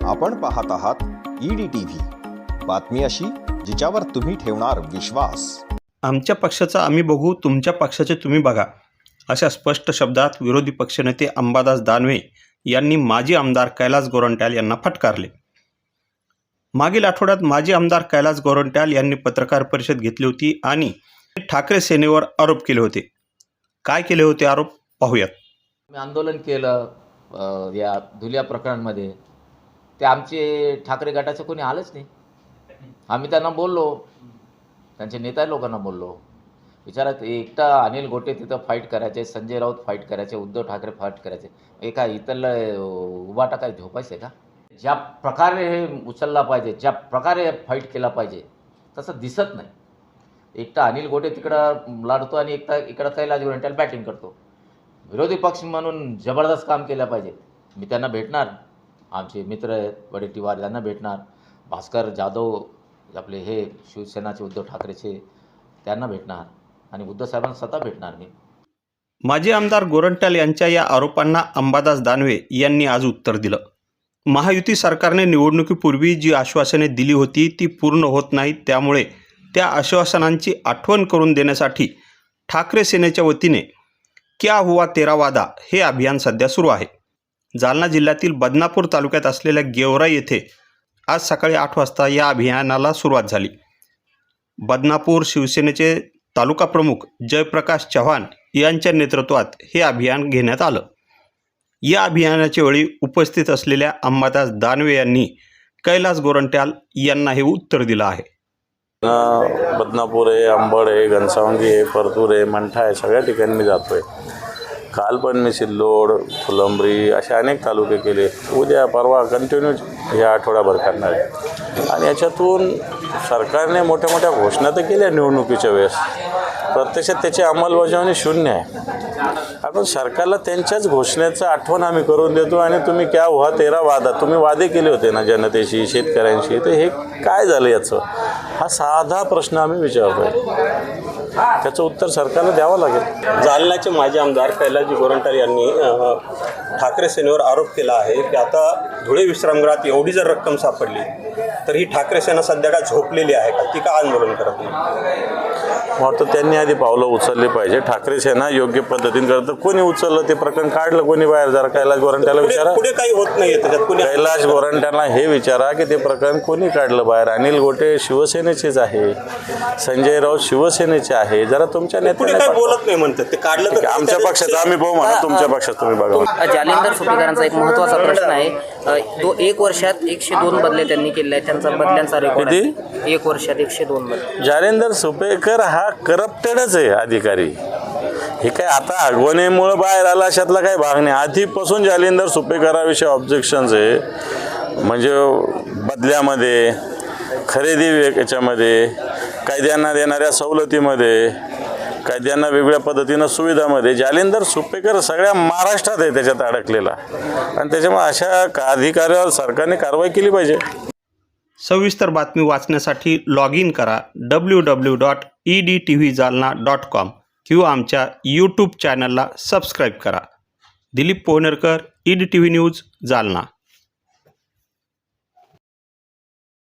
आपण पाहत आहात ईडी टीव्ही बातमी अशी जिच्यावर तुम्ही ठेवणार विश्वास. आमच्या पक्षाचा आम्ही बघू तुमच्या पक्षाचे तुम्ही बघा. अशा स्पष्ट शब्दात विरोधी पक्षनेते अंबादास दानवे यांनी माजी आमदार कैलास गोरंट्याल यांना फटकारले. मागील आठवड्यात माजी आमदार कैलास गोरंट्याल यांनी पत्रकार परिषद घेतली होती आणि ठाकरे सेनेवर आरोप केले होते. काय केले होते आरोप? पाहूयात. मी आंदोलन केलं या धुल्या प्रकरणामध्ये. ते आमचे ठाकरे गटाचं कोणी आलंच नाही. आम्ही त्यांना बोललो. त्यांचे नेता लोकांना बोललो. विचारात एकटा अनिल गोटे तिथं फाईट करायचे संजय राऊत फाईट करायचे उद्धव ठाकरे फाईट करायचे. एका काय इथलं उभाटा काय झोपायचं आहे का? ज्या प्रकारे हे उचलला पाहिजे ज्या प्रकारे फाईट केला पाहिजे तसं दिसत नाही. एकटा अनिल गोटे तिकडं लाडतो आणि एकटा इकडं कैलास गोरंट्याला बॅटिंग करतो. विरोधी पक्ष म्हणून जबरदस्त काम केलं पाहिजे. मी त्यांना भेटणार. आमचे मित्र आहेत वडेट्टीवार त्यांना भेटणार. भास्कर जाधव आपले हे शिवसेनाचे उद्धव ठाकरेचे त्यांना भेटणार. आणि उद्धव साहेबांना स्वतः भेटणार मी. माजी आमदार गोरंट्याल यांच्या या आरोपांना अंबादास दानवे यांनी आज उत्तर दिलं. महायुती सरकारने निवडणुकीपूर्वी जी आश्वासने दिली होती ती पूर्ण होत नाहीत त्यामुळे त्या आश्वासनांची आठवण करून देण्यासाठी ठाकरे सेनेच्या वतीने क्या हुआ तेरा वादा हे अभियान सध्या सुरू आहे. जालना जिल्ह्यातील बदनापूर तालुक्यात असलेल्या गेवरा येथे आज सकाळी आठ वाजता या अभियानाला सुरुवात झाली. बदनापूर शिवसेनेचे तालुका प्रमुख जयप्रकाश चव्हाण यांच्या नेतृत्वात हे अभियान घेण्यात आलं. या अभियानाच्या वेळी उपस्थित असलेल्या अंबादास दानवे यांनी कैलास गोरंट्याल यांना हे उत्तर दिलं आहे. बदनापूर आहे अंबड आहे घनसावंगी आहे परतूर आहे मंठा आहे सगळ्या ठिकाणी मी जातो आहे काल पण मी सिल्लोड फुलंब्री असे अनेक तालुके केले. उद्या परवा कंटिन्यू या आठवड्याभर करणार आहे. आणि याच्यातून सरकारने मोठ्या मोठ्या घोषणा तर केल्या निवडणुकीच्या वेळेस. प्रत्यक्षात त्याची अंमलबजावणी शून्य आहे. आपण सरकारला त्यांच्याच घोषणेचं आठवण आम्ही करून देतो आणि तुम्ही क्या व्हा तेरा वादा. तुम्ही वादे केले होते ना जनतेशी शेतकऱ्यांशी. तर हे काय झालं याचं? हा साधा प्रश्न आम्ही विचारतो त्याचं उत्तर सरकारला द्यावं लागेल. जालन्याचे माजी आमदार कैलाजी गोरंट्याल यांनी ठाकरे सेनेवर आरोप केला आहे की आता धुळे विश्रामगृहात एवढी जर रक्कम सापडली तर ही ठाकरे सेना सध्या का झोपलेली आहे का? ती का आंदोलन करत नाही? वाटतं त्यांनी आधी पावलं उचलली पाहिजे. ठाकरे सेना योग्य पद्धतीने करतं कोणी उचललं ते प्रकरण काढलं कोणी बाहेर जरा कैलास गोरंट्याला विचारा. पुढे काही होत नाहीये त्याच्यात. कुणी कैलास गोरंट्याला हे विचारा की ते प्रकरण कोणी काढलं बाहेर? अनिल गोटे शिवसेनेचेच आहे. संजय राऊत शिवसेनेचे आहे. जरा तुमच्या नेत्याने. बोलत नाही म्हणतात. ते काढलं तर आमच्या पक्षात आम्ही पाहू म्हणा. तुमच्या पक्षात तुम्ही बघा जालिंदर सुपेकरांचा एक महत्त्वाचा प्रश्न आहे. दो एक वर्षात एकशे दोन बदले त्यांनी केले आहेत. त्यांचा बदल्यांचा रेकॉर्ड आहे. एक वर्षात एकशे दोन बदले. जालेंदर सुपेकर हा करप्टेडच आहे अधिकारी. हे काय आता अगवणीमुळं बाहेर आला अशातला काही भाग नाही. आधीपासून जालिंदर सुपेकराविषयी ऑब्जेक्शन्स आहे. म्हणजे बदल्यामध्ये खरेदी याच्यामध्ये कायद्यांना देणाऱ्या सवलतीमध्ये कायद्यांना वेगवेगळ्या पद्धतीनं सुविधामध्ये जालिंदर सुपेकर सगळ्या महाराष्ट्रात आहे त्याच्यात अडकलेला. आणि त्याच्यामुळे अशा का- अधिकाऱ्यावर सरकारने कारवाई केली पाहिजे. सविस्तर बातमी वाचण्यासाठी लॉग इन करा W W dot E D T V Jalna dot com किंवा आमच्या यूट्यूब चॅनलला सबस्क्राईब करा. Dilip Pohnerkar E D T V news Jalna.